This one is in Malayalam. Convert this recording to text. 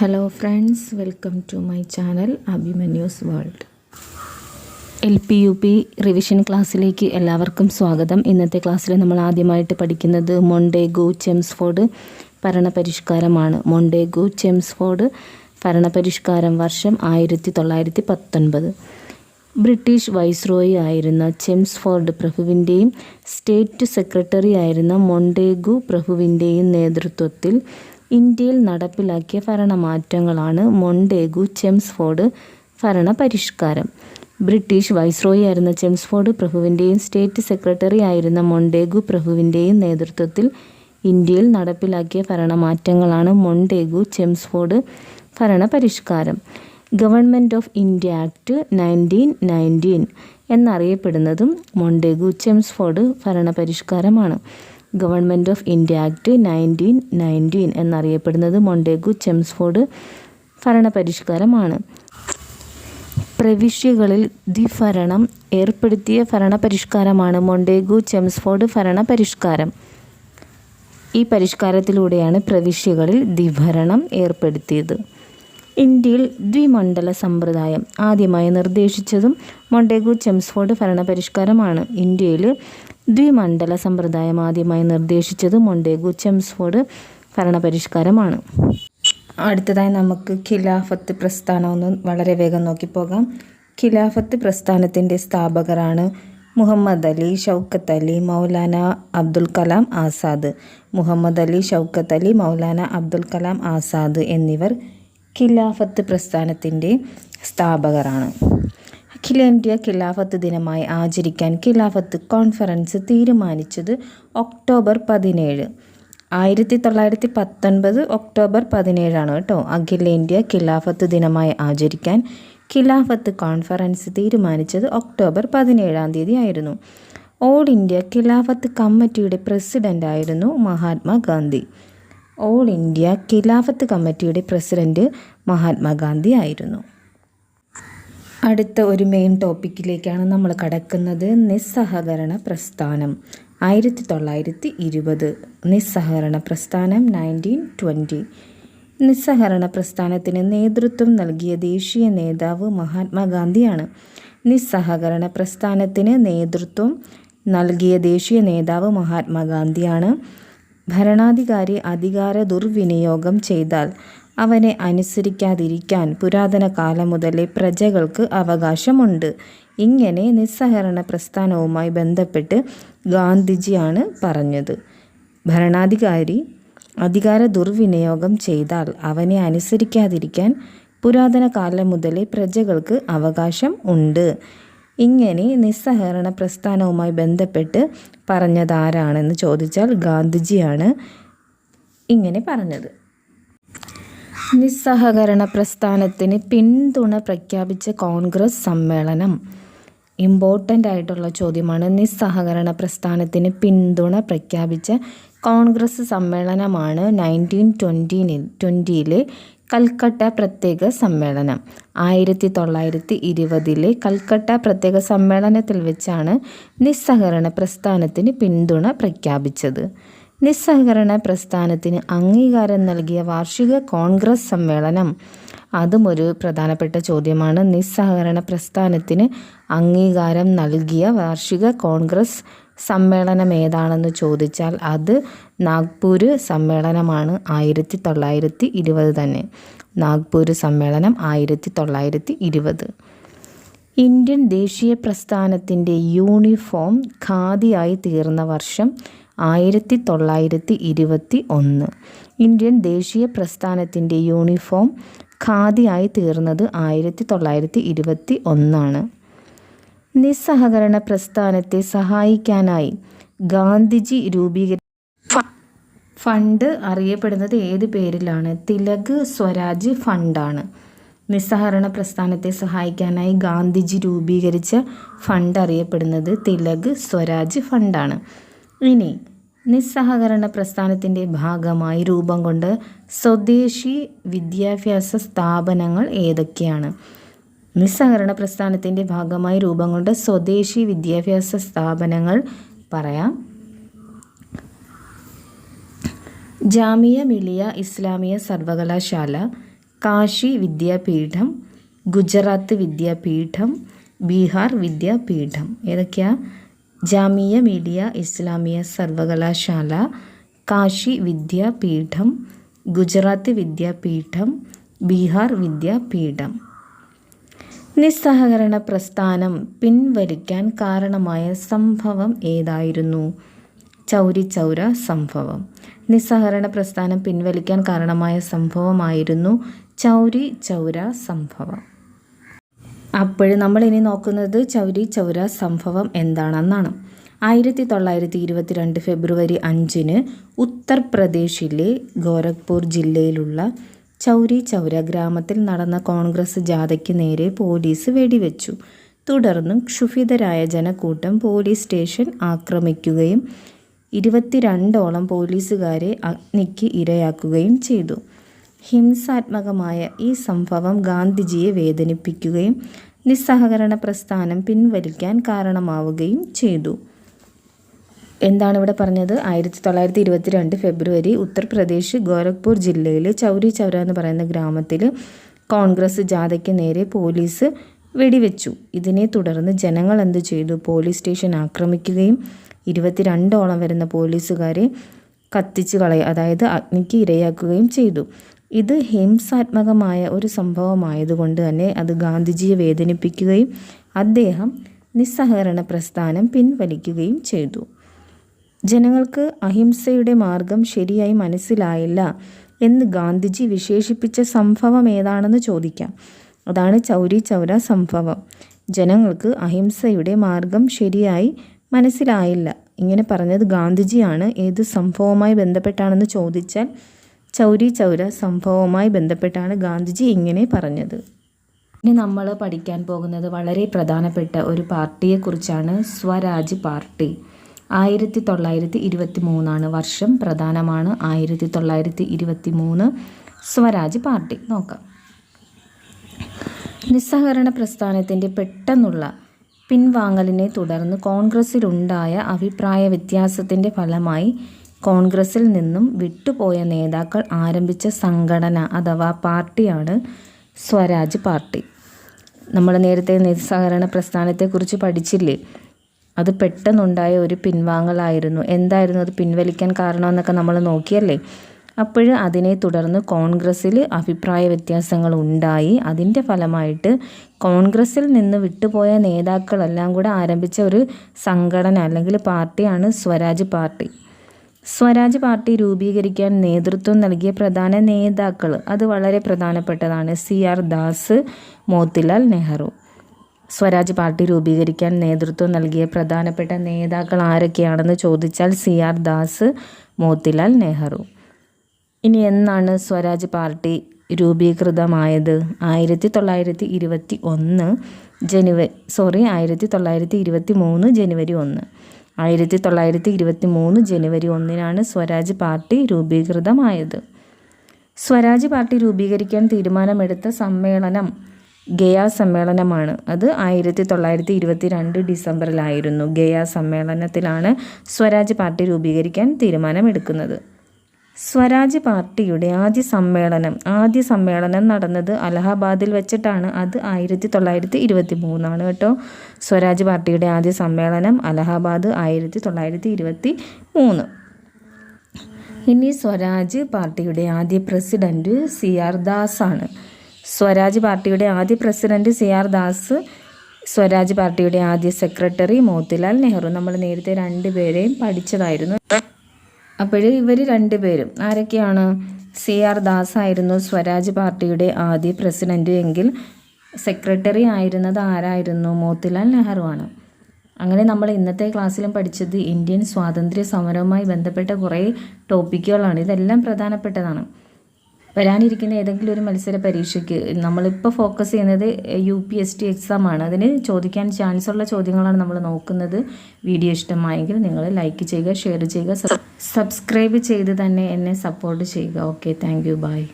Hello friends welcome to my channel Abhimanyu's world L P U P revision ക്ലാസ്സിലേക്ക് എല്ലാവർക്കും സ്വാഗതം. ഇന്നത്തെ ക്ലാസ്സിൽ നമ്മൾ ആദ്യമായിട്ട് പഠിക്കുന്നത് മൊണ്ടേഗു ചെംസ്ഫോർഡ് ഭരണപരിഷ്കാരമാണ്. മൊണ്ടേഗു ചെംസ്ഫോർഡ് ഭരണപരിഷ്കാരം വർഷം ആയിരത്തി തൊള്ളായിരത്തി പത്തൊൻപത് ബ്രിട്ടീഷ് വൈസ്രോയി ആയിരുന്ന ചെംസ്ഫോർഡ് പ്രഭുവിന്റെയും സ്റ്റേറ്റ് സെക്രട്ടറി ആയിരുന്ന മൊണ്ടേഗു പ്രഭുവിന്റെയും നേതൃത്വത്തിൽ ഇന്ത്യയിൽ നടപ്പിലാക്കിയ ഭരണമാറ്റങ്ങളാണ് മൊണ്ടേഗു ചെംസ്ഫോർഡ് ഭരണ പരിഷ്കാരം ബ്രിട്ടീഷ് വൈസ്രോയി ആയിരുന്ന ചെംസ്ഫോർഡ് പ്രഭുവിന്റെയും സ്റ്റേറ്റ് സെക്രട്ടറി ആയിരുന്ന മൊണ്ടേഗു പ്രഭുവിന്റെയും നേതൃത്വത്തിൽ ഇന്ത്യയിൽ നടപ്പിലാക്കിയ ഭരണമാറ്റങ്ങളാണ് മൊണ്ടേഗു ചെംസ്ഫോർഡ് ഭരണ പരിഷ്കാരം government of India act nineteen nineteen എന്നറിയപ്പെടുന്നതും Montagu Chelmsford ഭരണപരിഷ്കാരമാണ്. Government of India act nineteen nineteen എന്നറിയപ്പെടുന്നത് മൊണ്ടേഗു ചെംസ്ഫോർഡ് ഭരണപരിഷ്കാരമാണ്. പ്രവിശ്യകളിൽ ദ്വിഭരണം ഏർപ്പെടുത്തിയ ഭരണപരിഷ്കാരമാണ് മൊണ്ടേഗു ചെംസ്ഫോർഡ് ഭരണപരിഷ്കാരം. ഈ പരിഷ്കാരത്തിലൂടെയാണ് പ്രവിശ്യകളിൽ ദ്വിഭരണം ഏർപ്പെടുത്തിയത്. ഇന്ത്യയിൽ ദ്വിമണ്ഡല സമ്പ്രദായം ആദ്യമായി നിർദ്ദേശിച്ചതും മൊണ്ടേഗു ചെംസ്ഫോർഡ് ഭരണപരിഷ്കാരമാണ്. ഇന്ത്യയിൽ ദ്വിമണ്ഡല സമ്പ്രദായം ആദ്യമായി നിർദ്ദേശിച്ചത് മൊണ്ടേഗു ചെംസ്ഫോർഡ് ഭരണപരിഷ്കാരമാണ്. അടുത്തതായി നമുക്ക് ഖിലാഫത്ത് പ്രസ്ഥാനം ഒന്ന് വളരെ വേഗം നോക്കിപ്പോകാം ഖിലാഫത്ത് പ്രസ്ഥാനത്തിന്റെ സ്ഥാപകരാണ് മുഹമ്മദ് അലി ഷൗക്കത്ത് അലി മൗലാന അബ്ദുൽ കലാം ആസാദ്. മുഹമ്മദ് അലി ഷൗക്കത്ത് അലി മൗലാന അബ്ദുൽ കലാം ആസാദ് എന്നിവർ ഖിലാഫത്ത് പ്രസ്ഥാനത്തിന്റെ സ്ഥാപകരാണ്. അഖിലേന്ത്യാ ഖിലാഫത്ത് ദിനമായി ആചരിക്കാൻ ഖിലാഫത്ത് കോൺഫറൻസ് തീരുമാനിച്ചത് ഒക്ടോബർ പതിനേഴ്. ആയിരത്തി തൊള്ളായിരത്തി പത്തൊൻപത് ഒക്ടോബർ പതിനേഴാണ് കേട്ടോ അഖിലേന്ത്യാ ഖിലാഫത്ത് ദിനമായി ആചരിക്കാൻ ഖിലാഫത്ത് കോൺഫറൻസ് തീരുമാനിച്ചത് ഒക്ടോബർ പതിനേഴാം തീയതി ആയിരുന്നു. ഓൾ ഇന്ത്യ ഖിലാഫത്ത് കമ്മിറ്റിയുടെ പ്രസിഡന്റായിരുന്നു മഹാത്മാഗാന്ധി ഓൾ ഇന്ത്യ ഖിലാഫത്ത് കമ്മിറ്റിയുടെ പ്രസിഡന്റ് മഹാത്മാഗാന്ധി ആയിരുന്നു. അടുത്ത ഒരു മെയിൻ ടോപ്പിക്കിലേക്കാണ് നമ്മൾ കടക്കുന്നത് നിസ്സഹകരണ പ്രസ്ഥാനം. ആയിരത്തി തൊള്ളായിരത്തി ഇരുപത് നിസ്സഹകരണ പ്രസ്ഥാനം നയന്റീൻ ട്വന്റി നിസ്സഹകരണ പ്രസ്ഥാനത്തിന് നേതൃത്വം നൽകിയ ദേശീയ നേതാവ് മഹാത്മാഗാന്ധിയാണ്. നിസ്സഹകരണ പ്രസ്ഥാനത്തിന് നേതൃത്വം നൽകിയ ദേശീയ നേതാവ് മഹാത്മാഗാന്ധിയാണ്. ഭരണാധികാരി അധികാര ദുർവിനിയോഗം ചെയ്താൽ അവനെ അനുസരിക്കാതിരിക്കാൻ പുരാതന കാലം മുതലേ പ്രജകൾക്ക് അവകാശമുണ്ട്. ഇങ്ങനെ നിസ്സഹരണ പ്രസ്ഥാനവുമായി ബന്ധപ്പെട്ട് ഗാന്ധിജിയാണ് പറഞ്ഞത്. ഭരണാധികാരി അധികാര ദുർവിനിയോഗം ചെയ്താൽ അവനെ അനുസരിക്കാതിരിക്കാൻ പുരാതന കാലം മുതലേ പ്രജകൾക്ക് അവകാശം ഉണ്ട്. ഇങ്ങനെ നിസ്സഹകരണ പ്രസ്ഥാനവുമായി ബന്ധപ്പെട്ട് പറഞ്ഞതാരാണെന്ന് ചോദിച്ചാൽ ഗാന്ധിജിയാണ് ഇങ്ങനെ പറഞ്ഞത്. നിസ്സഹകരണ പ്രസ്ഥാനത്തിന് പിന്തുണ പ്രഖ്യാപിച്ച കോൺഗ്രസ് സമ്മേളനം. ഇമ്പോർട്ടന്റ് ആയിട്ടുള്ള ചോദ്യമാണ്. നിസ്സഹകരണ പ്രസ്ഥാനത്തിന് പിന്തുണ പ്രഖ്യാപിച്ച കോൺഗ്രസ് സമ്മേളനമാണ് നയന്റീൻ ട്വന്റീനിൽ ട്വന്റിയിലെ കൽക്കട്ട പ്രത്യേക സമ്മേളനം. ആയിരത്തി തൊള്ളായിരത്തി ഇരുപതിലെ കൽക്കട്ട പ്രത്യേക സമ്മേളനത്തിൽ വെച്ചാണ് നിസ്സഹകരണ പ്രസ്ഥാനത്തിന് പിന്തുണ പ്രഖ്യാപിച്ചത്. നിസ്സഹകരണ പ്രസ്ഥാനത്തിന് അംഗീകാരം നൽകിയ വാർഷിക കോൺഗ്രസ് സമ്മേളനം. അതും ഒരു പ്രധാനപ്പെട്ട ചോദ്യമാണ്. നിസ്സഹകരണ പ്രസ്ഥാനത്തിന് അംഗീകാരം നൽകിയ വാർഷിക കോൺഗ്രസ് സമ്മേളനം ഏതാണെന്ന് ചോദിച്ചാൽ അത് നാഗ്പൂർ സമ്മേളനമാണ് ആയിരത്തി തൊള്ളായിരത്തി ഇരുപത് തന്നെ. നാഗ്പൂർ സമ്മേളനം ആയിരത്തി തൊള്ളായിരത്തി ഇരുപത് ഇന്ത്യൻ ദേശീയ പ്രസ്ഥാനത്തിന്റെ യൂണിഫോം ഖാദിയായി തീർന്ന വർഷം ആയിരത്തി തൊള്ളായിരത്തി ഇരുപത്തി ഒന്ന് ഇന്ത്യൻ ദേശീയ പ്രസ്ഥാനത്തിന്റെ യൂണിഫോം ഖാദിയായി തീർന്നത് ആയിരത്തി തൊള്ളായിരത്തി ഇരുപത്തി ഒന്നാണ് നിസ്സഹകരണ പ്രസ്ഥാനത്തെ സഹായിക്കാനായി ഗാന്ധിജി രൂപീകരി ഫണ്ട് അറിയപ്പെടുന്നത് ഏത് പേരിലാണ്? തിലക് സ്വരാജ് ഫണ്ടാണ്. നിസ്സഹകരണ പ്രസ്ഥാനത്തെ സഹായിക്കാനായി ഗാന്ധിജി രൂപീകരിച്ച ഫണ്ട് അറിയപ്പെടുന്നത് തിലക് സ്വരാജ് ഫണ്ടാണ്. ഇനി നിസ്സഹകരണ പ്രസ്ഥാനത്തിന്റെ ഭാഗമായി രൂപം കൊണ്ട് സ്വദേശി വിദ്യാഭ്യാസ സ്ഥാപനങ്ങൾ ഏതൊക്കെയാണ്? നിസ്സഹകരണ പ്രസ്ഥാനത്തിന്റെ ഭാഗമായി രൂപം കൊണ്ട സ്വദേശി വിദ്യാഭ്യാസ സ്ഥാപനങ്ങൾ പറയാം. ജാമിയ മിലിയ ഇസ്ലാമിയ സർവകലാശാല കാശി വിദ്യാപീഠം ഗുജറാത്ത് വിദ്യാപീഠം ബീഹാർ വിദ്യാപീഠം. ഏതൊക്കെയാ? ജാമിയ മിലിയ ഇസ്ലാമിയ സർവകലാശാല കാശി വിദ്യാപീഠം ഗുജറാത്ത് വിദ്യാപീഠം ബീഹാർ വിദ്യാപീഠം. നിസ്സഹകരണ പ്രസ്ഥാനം പിൻവലിക്കാൻ കാരണമായ സംഭവം ഏതായിരുന്നു? ചൗരി ചൗര സംഭവം. നിസ്സഹകരണ പ്രസ്ഥാനം പിൻവലിക്കാൻ കാരണമായ സംഭവമായിരുന്നു ചൗരി ചൗര സംഭവം. അപ്പോൾ നമ്മൾ ഇനി നോക്കുന്നത് ചൗരി ചൗര സംഭവം എന്താണെന്നാണ്. ആയിരത്തി തൊള്ളായിരത്തി ഇരുപത്തിരണ്ട് ഫെബ്രുവരി അഞ്ചിന് ഉത്തർപ്രദേശിലെ ഗോരഖ്പൂർ ജില്ലയിലുള്ള ചൗരി ചൗര ഗ്രാമത്തിൽ നടന്ന കോൺഗ്രസ് ജാഥയ്ക്ക് നേരെ പോലീസ് വെടിവെച്ചു. തുടർന്നും ക്ഷുഭിതരായ ജനക്കൂട്ടം പോലീസ് സ്റ്റേഷൻ ആക്രമിക്കുകയും ഇരുപത്തിരണ്ടോളം പോലീസുകാരെ അഗ്നിക്ക് ഇരയാക്കുകയും ചെയ്തു. ഹിംസാത്മകമായ ഈ സംഭവം ഗാന്ധിജിയെ വേദനിപ്പിക്കുകയും നിസ്സഹകരണ പ്രസ്ഥാനം പിൻവലിക്കാൻ കാരണമാവുകയും ചെയ്തു. എന്താണ് ഇവിടെ പറഞ്ഞത്? ആയിരത്തി തൊള്ളായിരത്തി ഇരുപത്തി രണ്ട് ഫെബ്രുവരി ഉത്തർപ്രദേശ് ഗോരഖ്പൂർ ജില്ലയിലെ ചൗരി ചൗര എന്ന് പറയുന്ന ഗ്രാമത്തിൽ കോൺഗ്രസ് ജാഥയ്ക്ക് നേരെ പോലീസ് വെടിവെച്ചു. ഇതിനെ തുടർന്ന് ജനങ്ങൾ എന്ത് ചെയ്തു? പോലീസ് സ്റ്റേഷൻ ആക്രമിക്കുകയും ഇരുപത്തിരണ്ടോളം വരുന്ന പോലീസുകാരെ കത്തിച്ചു കളയുക അതായത് അഗ്നിക്ക് ഇരയാക്കുകയും ചെയ്തു. ഇത് ഹിംസാത്മകമായ ഒരു സംഭവമായതുകൊണ്ട് തന്നെ അത് ഗാന്ധിജിയെ വേദനിപ്പിക്കുകയും അദ്ദേഹം നിസ്സഹകരണ പ്രസ്ഥാനം പിൻവലിക്കുകയും ചെയ്തു. ജനങ്ങൾക്ക് അഹിംസയുടെ മാർഗം ശരിയായി മനസ്സിലായില്ല എന്ന് ഗാന്ധിജി വിശേഷിപ്പിച്ച സംഭവം ഏതാണെന്ന് ചോദിക്കാം. അതാണ് ചൗരി ചൗര സംഭവം. ജനങ്ങൾക്ക് അഹിംസയുടെ മാർഗം ശരിയായി മനസ്സിലായില്ല. ഇങ്ങനെ പറഞ്ഞത് ഗാന്ധിജിയാണ്. ഏത് സംഭവവുമായി ബന്ധപ്പെട്ടാണെന്ന് ചോദിച്ചാൽ ചൗരി ചൗര സംഭവവുമായി ബന്ധപ്പെട്ടാണ് ഗാന്ധിജി ഇങ്ങനെ പറഞ്ഞത്. ഇനി നമ്മൾ പഠിക്കാൻ പോകുന്നത് വളരെ പ്രധാനപ്പെട്ട ഒരു പാർട്ടിയെക്കുറിച്ചാണ്. സ്വരാജ് പാർട്ടി. ആയിരത്തി തൊള്ളായിരത്തി ഇരുപത്തി മൂന്നാണ് വർഷം. പ്രധാനമാണ് ആയിരത്തി തൊള്ളായിരത്തി ഇരുപത്തി മൂന്ന് സ്വരാജ് പാർട്ടി. നോക്കാം. നിസ്സഹകരണ പ്രസ്ഥാനത്തിന്റെ പെട്ടെന്നുള്ള പിൻവാങ്ങലിനെ തുടർന്ന് കോൺഗ്രസ്സിലുണ്ടായ അഭിപ്രായ വ്യത്യാസത്തിന്റെ ഫലമായി കോൺഗ്രസ്സിൽ നിന്നും വിട്ടുപോയ നേതാക്കൾ ആരംഭിച്ച സംഘടന അഥവാ പാർട്ടിയാണ് സ്വരാജ് പാർട്ടി. നമ്മൾ നേരത്തെ നിസ്സഹകരണ പ്രസ്ഥാനത്തെക്കുറിച്ച് പഠിച്ചില്ലേ? അത് പെട്ടെന്നുണ്ടായ ഒരു പിൻവാങ്ങലായിരുന്നു. എന്തായിരുന്നു അത് പിൻവലിക്കാൻ കാരണമെന്നൊക്കെ നമ്മൾ നോക്കിയല്ലേ? അപ്പോൾ അതിനെ തുടർന്ന് കോൺഗ്രസ്സിൽ അഭിപ്രായ വ്യത്യാസങ്ങൾ ഉണ്ടായി. അതിന്റെ ഫലമായിട്ട് കോൺഗ്രസ്സിൽ നിന്ന് വിട്ടുപോയ നേതാക്കളെല്ലാം കൂടെ ആരംഭിച്ച ഒരു സംഘടന അല്ലെങ്കിൽ പാർട്ടിയാണ് സ്വരാജ് പാർട്ടി. സ്വരാജ് പാർട്ടി രൂപീകരിക്കാൻ നേതൃത്വം നൽകിയ പ്രധാന നേതാക്കൾ. അത് വളരെ പ്രധാനപ്പെട്ടതാണ്. C R Das Motilal Nehru. Swaraj party രൂപീകരിക്കാൻ നേതൃത്വം നൽകിയ പ്രധാനപ്പെട്ട നേതാക്കൾ ആരൊക്കെയാണെന്ന് ചോദിച്ചാൽ സി ആർ ദാസ് മോത്തിലാൽ നെഹ്റു. ഇനി എന്നാണ് സ്വരാജ് പാർട്ടി രൂപീകൃതമായത്? ആയിരത്തി തൊള്ളായിരത്തി ഇരുപത്തി ഒന്ന് ജനുവരി സോറി ആയിരത്തി തൊള്ളായിരത്തി ഇരുപത്തി മൂന്ന് ജനുവരി ഒന്ന്. ആയിരത്തി തൊള്ളായിരത്തി ഇരുപത്തി മൂന്ന് ജനുവരി ഒന്നിനാണ് സ്വരാജ് പാർട്ടി രൂപീകൃതമായത്. സ്വരാജ് പാർട്ടി രൂപീകരിക്കാൻ തീരുമാനമെടുത്ത സമ്മേളനം ഗയ സമ്മേളനമാണ്. അത് ആയിരത്തി തൊള്ളായിരത്തി ഇരുപത്തി രണ്ട് ഡിസംബറിലായിരുന്നു. ഗയ സമ്മേളനത്തിലാണ് സ്വരാജ് പാർട്ടി രൂപീകരിക്കാൻ തീരുമാനമെടുക്കുന്നത്. സ്വരാജ് പാർട്ടിയുടെ ആദ്യ സമ്മേളനം ആദ്യ സമ്മേളനം നടന്നത് അലഹബാദിൽ വെച്ചിട്ടാണ്. അത് ആയിരത്തി തൊള്ളായിരത്തി ഇരുപത്തി മൂന്നാണ് കേട്ടോ. സ്വരാജ് പാർട്ടിയുടെ ആദ്യ സമ്മേളനം അലഹബാദ് ആയിരത്തി തൊള്ളായിരത്തി ഇരുപത്തി മൂന്ന് ഇനി സ്വരാജ് പാർട്ടിയുടെ ആദ്യ പ്രസിഡന്റ് സി ആർ ദാസാണ്. ആണ് സ്വരാജ് പാർട്ടിയുടെ ആദ്യ president C R Das Swaraj പാർട്ടിയുടെ ആദ്യ സെക്രട്ടറി മോത്തിലാൽ നെഹ്റു. നമ്മൾ നേരത്തെ രണ്ടുപേരെയും പഠിച്ചതായിരുന്നു. അപ്പോൾ ഇവർ രണ്ടുപേരും ആരൊക്കെയാണ്? സി ആർ ദാസ് ആയിരുന്നു സ്വരാജ് പാർട്ടിയുടെ ആദ്യ പ്രസിഡന്റ് എങ്കിൽ സെക്രട്ടറി ആയിരുന്നത് ആരായിരുന്നു? മോത്തിലാൽ നെഹ്റു ആണ്. അങ്ങനെ നമ്മൾ ഇന്നത്തെ ക്ലാസ്സിലും പഠിച്ചത് ഇന്ത്യൻ സ്വാതന്ത്ര്യ സമരവുമായി ബന്ധപ്പെട്ട കുറേ ടോപ്പിക്കുകളാണ്. ഇതെല്ലാം പ്രധാനപ്പെട്ടതാണ്. വരാനിരിക്കുന്ന ഏതെങ്കിലും ഒരു മത്സര പരീക്ഷയ്ക്ക് നമ്മളിപ്പോൾ ഫോക്കസ് ചെയ്യുന്നത് U P S T exam ആണ്. അതിന് ചോദിക്കാൻ ചാൻസ് ഉള്ള ചോദ്യങ്ങളാണ് നമ്മൾ നോക്കുന്നത്. വീഡിയോ ഇഷ്ടമായെങ്കിൽ നിങ്ങൾ ലൈക്ക് ചെയ്യുക ഷെയർ ചെയ്യുക സബ്സ്ക്രൈബ് ചെയ്ത് തന്നെ എന്നെ സപ്പോർട്ട് ചെയ്യുക. Okay thank you by